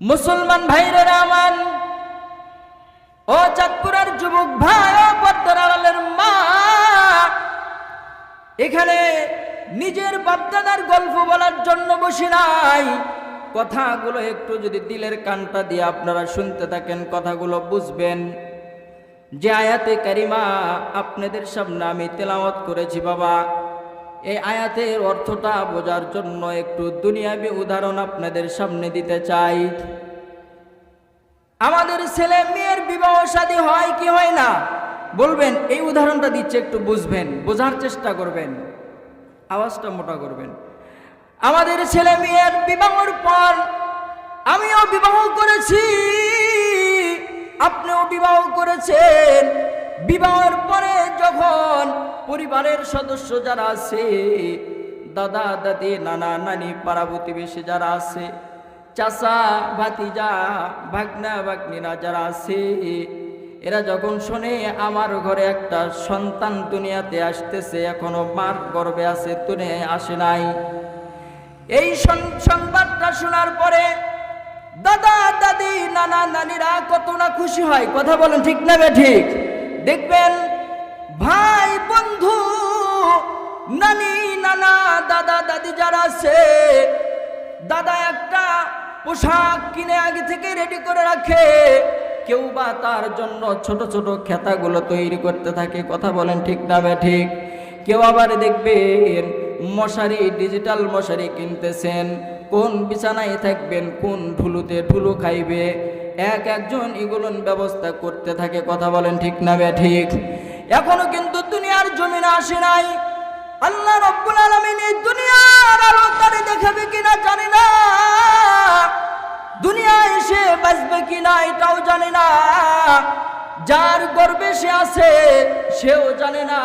মুসলমান ভাইরের আমার ও চাঁদপুরের যুবক ভাই, ও পদ্মার মা, এখানে নিজের বাপদাদার গল্প বলার জন্য বসি নাই। কথাগুলো একটু যদি দিলের কানটা দিয়ে আপনারা শুনতে থাকেন, কথাগুলো বুঝবেন। যে আয়াতে কারিমা আপনাদের সামনে আমি তেলাওয়াত করেছি, বাবা। এই আয়াতের অর্থটা বোঝার জন্য একটু দুনিয়াবি উদাহরণ আপনাদের সামনে দিতে চাই। আমাদের ছেলে মেয়ের বিবাহ শাদী হয় কি হয় না? বলবেন, এই উদাহরণটা দিচ্ছে একটু বুঝবেন, বোঝার চেষ্টা করবেন। আওয়াজটা মোটা করবেন। আমাদের ছেলে মেয়ের বিবাহর পর আমিও বিবাহ করেছি, আপনিও বিবাহ করেছেন। বিবাহের পরে যখন পরিবারের সদস্য যারা আছে, দাদা, দাদি, নানা, নানি, পাড়া প্রতিবেশী যারা আছে, চাচা, ভাতিজা, ভাগনা, ভাগ্নিরা যারা আছে, এরা যখন শোনে আমার ঘরে একটা সন্তান দুনিয়াতে আসতেছে, এখনও মার গর্বে আছে দুনিয়ায় আসে নাই। এই সংবাদটা শোনার পরে দাদা, দাদি, নানা, নানিরা কত না খুশি হয়, কথা বলেন ঠিক না বে ঠিক? দেখবেন, ভাই, বন্ধু, নানি, নানা, দাদা, দাদি যারা আছে, দাদা একটা পোশাক কিনে আগে থেকে রেডি করে রাখে। কেউ বা তার জন্য ছোট ছোট খেতাগুলো তৈরি করতে থাকে, কথা বলেন ঠিক না বে ঠিক? কেউ আবার দেখবেন, মশারি ডিজিটাল মশারি কিনতেছেন, কোন বিছানায় থাকবেন, কোন ঢুলুতে ঢুলু খাইবে এক একজন এগুলোর ব্যবস্থা করতে থাকে, কথা বলেন ঠিক না বে ঠিক? এখনও কিন্তু দুনিয়ার জমিনে আসে নাই। আল্লাহ রব্বুল আলামিন এই দুনিয়ার আলো তারে দেখাবে কিনা জানি না। দুনিয়া এসে বাঁচবে কিনা এটাও জানি না। যার গর্বে সে আছে, সেও জানে না।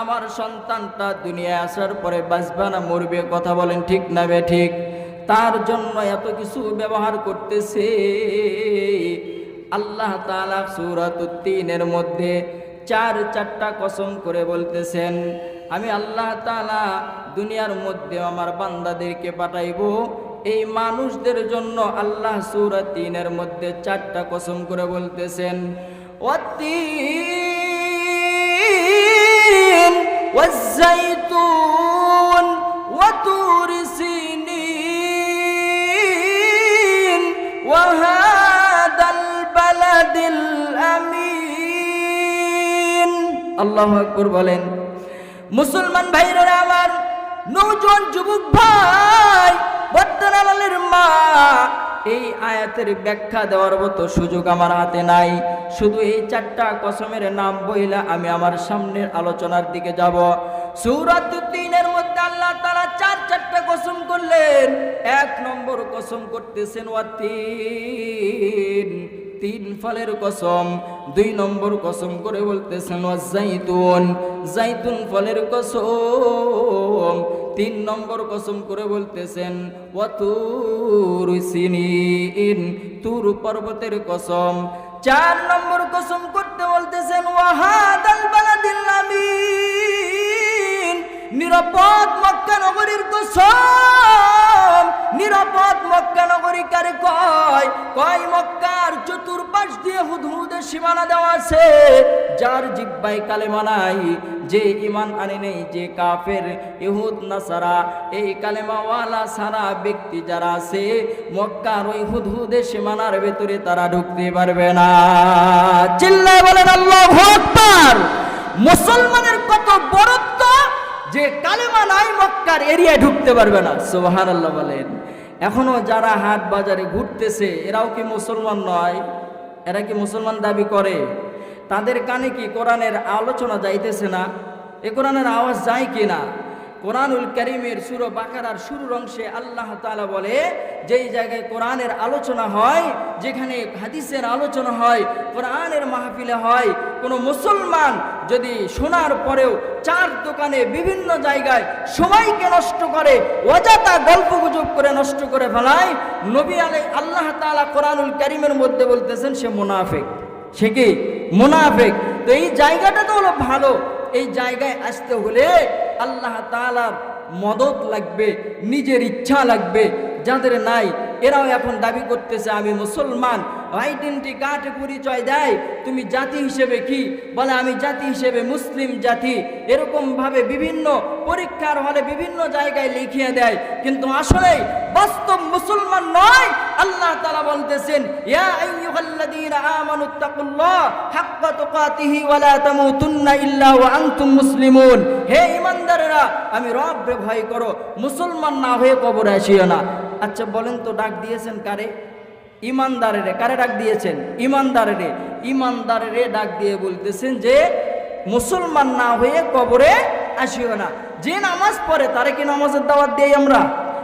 আমার সন্তানটা দুনিয়ায় আসার পরে বাঁচবে না, মরবে, কথা বলেন ঠিক না বে ঠিক? তার জন্য এত কিছু ব্যবহার করতেছে। আল্লাহ তালা সুরাতুদ্দিনের মধ্যে চার, চারটা কসম করে বলতেছেন, আমি আল্লাহ তালা দুনিয়ার মধ্যে আমার বান্দাদেরকে পাঠাইব। এই মানুষদের জন্য আল্লাহ সুরা তিনের মধ্যে চারটা কসম করে বলতেছেন ওয়াতিন ওয়াজাইতুন আল্লাহ আকবর বলেন, মুসলমান ভাইরা আমার নৌজন যুবক ভাই বদ্রনালের মা, এই আয়াতের ব্যাখ্যা দেওয়ার মতো সুযোগ আমার হাতে নাই। শুধু এই চারটা কসমের নাম বইলা আমি আমার সামনের আলোচনার দিকে যাব। সৌরাতুদ্দিনের মধ্যে আল্লাহ তারা চার চারটা কসম করলেন। এক নম্বর কসম করতেছেন ওয়াতিন তিন ফলের কসম, দুই নম্বর কসম করে বলতেছেন জাইতুন জাইতুন ফলের কসম, তিন নম্বর কসম করে বলতেছেন ওয়াতুর সিনিন, তুর পর্বতের কসম। চার নম্বর কসম করতে বলতেছেন ওয়াহাদাল নিরাপদ মক্কা নগরীর কসম, নিরাপদ মক্কা নগরী কারে কয় মক্কার চতুর্পাশ দিয়ে হুদহুদের সীমানা যার যে ইমান নেই, যে কাফের এই কালেমাওয়ালা সারা ব্যক্তি যারা মক্কার ওই হুদহুদের সীমানার ভেতরে তারা ঢুকতে পারবে না। চিল্লায় বলেন মুসলমানের কত বরত্ব যে কালেমা নাই, মক্কার এরিয়ায় ঢুকতে পারবে না। সোহান আল্লাহ বলেন। এখনও যারা হাট বাজারে ঘুরতেছে, এরাও কি মুসলমান নয়? এরা কি মুসলমান দাবি করে? তাদের কানে কি কোরআনের আলোচনা যাইতেছে না? এ কোরআনের আওয়াজ যায় কি না কোরআনুল করিমের সুর বাকারার শুরুর অংশে আল্লাহ তাআলা বলে, যেই জায়গায় কোরআনের আলোচনা হয়, যেখানে হাদিসের আলোচনা হয়, কোরআনের মাহফিলে হয়, কোনো মুসলমান যদি শোনার পরেও চার দোকানে বিভিন্ন জায়গায় সময়কে নষ্ট করে, অযথা গল্প গুজব করে নষ্ট করে ফেলায়, নবী আলাই, আল্লাহ তাআলা কোরআনুল করিমের মধ্যে বলতেছেন, সে মুনাফেক। সে কি? মুনাফেক। তো এই জায়গাটা তো হলো ভালো। এই জায়গায় আসতে হলে আল্লাহ তালার মদত লাগবে, নিজের ইচ্ছা লাগবে, যাদের নাই, এরাও এখন দাবি করতেছে, আমি মুসলমান আইডেন্টি কার্ডে পরিচয় দেয়। তুমি জাতি হিসেবে কি? বলে, আমি জাতি হিসেবে মুসলিম জাতি। এরকম ভাবে বিভিন্ন পরীক্ষার হলে বিভিন্ন জায়গায় লিখিয়ে দেয়। কিন্তু আসলে বাস্তব মুসলমান নয়, আল্লাহ তাআলা বলতেছেন হে ঈমানদারেরা আমি রবকে ভয় করো, মুসলমান না হয়ে কবরে আসিও না। আচ্ছা বলেন তো, ডাক দিয়েছেন কারে? ইমানদারেরে, কারে ডাক দিয়েছেন? ইমানদারেরে। ইমানদারেরে ডাক দিয়ে বলতেছেন যে, মুসলমান না হয়ে কবরে আসিও না। যে নামাজ পড়ে, তারে কি নামাজের দাওয়াত দেই আমরা?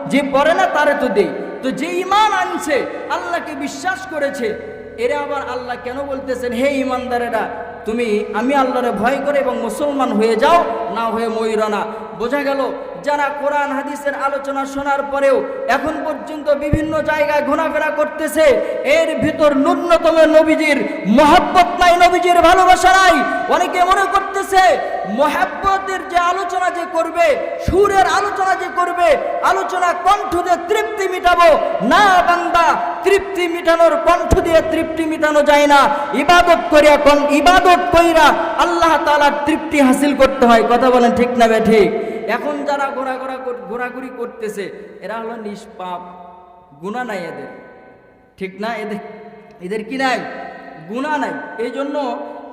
যে পড়ে না, তারে তো দেই। তো যে ইমান আনছে, আল্লাহকে বিশ্বাস করেছে, এরা আবার আল্লাহ কেন বলতেছেন, হে ইমানদারেরা, তুমি, আমি আল্লাহরে ভয় করে এবং মুসলমান হয়ে যাও, না হয়ে ময়ূর না। বোঝা গেল, যারা কোরআন, হাদিসের আলোচনা শোনার পরেও এখন পর্যন্ত বিভিন্ন জায়গায় ঘোরাফেরা করতেছে, এর ভিতর ন্যূনতম নবীজির মহাব্বত নাই, নবীজির ভালোবাসা নাই। অনেকে মনে করতেছে, মহাব্বতের যে আলোচনা যে করবে, সুরের আলোচনা যে করবে, আলোচনা কণ্ঠ দিয়ে তৃপ্তি মিটাবো। না বান্দা তৃপ্তি মিটানোর কণ্ঠ দিয়ে তৃপ্তি মিটানো যায় না। ইবাদত করিয়া কোন ইবাদত কইরা আল্লাহ তাআলার তৃপ্তি হাসিল করতে হয়। কথা বলেন ঠিক না বে ঠিক? এখন যারা ঘোরাঘোরা ঘোরাঘুরি করতেছে, এরা হলো নিষ্পাপ গুণা নাই এদের। ঠিক না? এদের এদের কি নাই? গুণা নাই। এই জন্য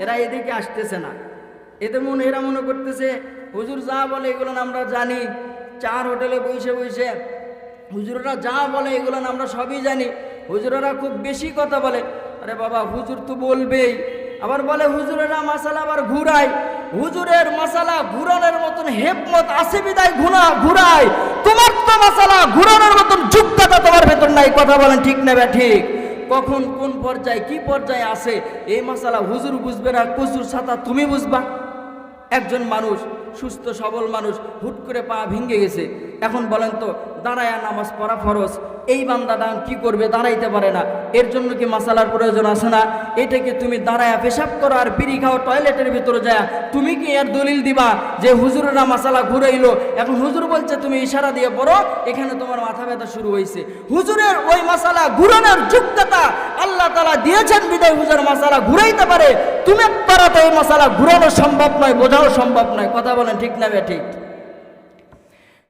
এরা এদিকে আসতেছে না। এদের মনে, এরা মনে করতেছে, হুজুর যা বলে এগুলো আমরা জানি। চার হোটেলে বসে বসে হুজুররা যা বলে এগুলো আমরা সবই জানি। হুজুরেরা খুব বেশি কথা বলে। আরে বাবা, হুজুর তো বলবেই। আবার বলে, হুজুরেরা মাসালা আবার ঘুরায়। হুজুরের মশালা ঘুরানোর মতন হেকমত আছে বিদায় ঘুরা ঘুরায়। তোমার তো মশালা ঘুরানোর মতন যোগ্যতা তোমার ভেতর নাই, কথা বলেন ঠিক নেবে ঠিক? কখন কোন পর্যায়ে কি পর্যায়ে আছে? এই মশালা হুজুর বুঝবে না, কচুর ছাতা তুমি বুঝবা। একজন মানুষ, সুস্থ সবল মানুষ, হুট করে পা ভেঙে গেছে। এখন বলেন তো, দাঁড়ায়া নামাজ পড়া ফরজ, এই বান্দাটা কি করবে, দাঁড়াইতে পারে না। এর জন্য কি মাসালার প্রয়োজন আছে না? এটাকে তুমি দাঁড়ায়া পেশাব করো আর বিড়ি খাও টয়লেটের ভিতরে যায়? তুমি কি এর দলিল দিবা যে হুজুরেরা মাসালা ঘুরাইলো? এখন হুজুর বলছে, তুমি ইশারা দিয়ে পড়ো, এখানে তোমার মাথা ব্যথা শুরু হয়েছে হুজুরের ওই মাসালা ঘুরানোর যোগ্যতা আল্লাহ তালা দিয়েছেন বিদায় হুজুর মাসালা ঘুরাইতে পারে। তুমি পারাতে এই মশালা ঘুরানো সম্ভব নয়, বোঝাও সম্ভব নয়। কথা বলেন ঠিক না ঠিক?